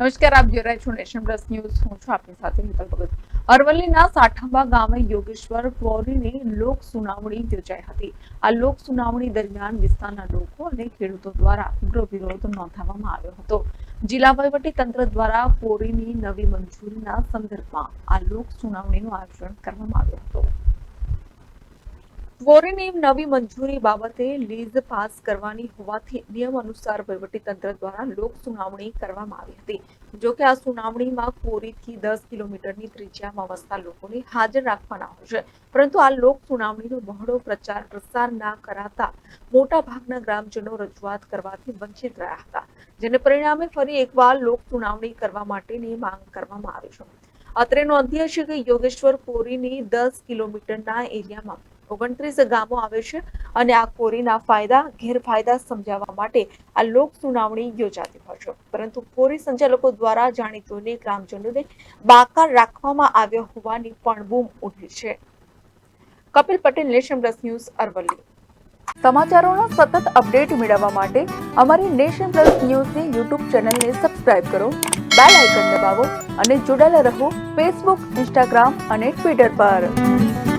નમસ્કાર, આપ જોઈ રહ્યા છો નેશન પ્લસ ન્યૂઝ. હું છું આપની સાથે હેતલ ભગત. અરવલ્લીના સાઠંબા ગામે યોગેશ્વર ક્વોરીની લોક સુનાવણી યોજાઈ હતી. આ લોક સુનાવણી દરમિયાન વિસ્તારના લોકો અને ખેડૂતો દ્વારા ઉગ્ર વિરોધ નોંધાવવામાં આવ્યો હતો. જિલ્લા વહીવટી તંત્ર દ્વારા ક્વોરીની નવી મંજૂરીના સંદર્ભમાં આ લોક સુનાવણીનું આયોજન કરવામાં આવ્યું હતું. ક્વોરીની નવી મંજૂરી બાબતે લીઝ પાસ કરવાની હોવાથી નિયમ અનુસાર વહીવટીતંત્ર દ્વારા લોક સુનાવણી કરવામાં આવી હતી. જોકે આ સુનાવણીમાં કોરીથી દસ કિલોમીટરની ત્રિજ્યામાં વસતા લોકોને હાજર રાખવાના છે. પરંતુ આ લોક સુનાવણીનો બહોળો પ્રચાર પ્રસાર ના કરાતા મોટા ભાગના ગ્રામજનો રજૂઆત કરવાથી વંચિત રહ્યા હતા, જેને પરિણામે ફરી એકવાર લોક સુનાવણી કરવા માટેની માંગ કરવામાં આવી છે. અત્રે નોંધ્ય છે કે યોગેશ્વર કોરીની દસ કિલોમીટરના એરિયામાં ઓગણત્રીસ ગામો આવે છે અને આ કોરીના ફાયદા, ગેરફાયદા સમજાવવા માટે આ લોક સુનાવણી યોજાતી હોય છે. પરંતુ કોરી સંચાલકો દ્વારા જાણીતોને ગ્રામજનોને બાકાર રાખવામાં આવ્યા હોવાની પણ બૂમ ઉઠી છે. Kapil Patel, nation plus news, Aravalli. સમાચારોનો સતત અપડેટ મેળવવા માટે અમારી નેશન પ્લસ ન્યૂઝની યુટ્યુબ ચેનલને સબસ્ક્રાઇબ કરો, બેલ આઇકન દબાવો અને જોડાયેલા રહો ફેસબુક, ઇન્સ્ટાગ્રામ અને ટ્વિટર પર.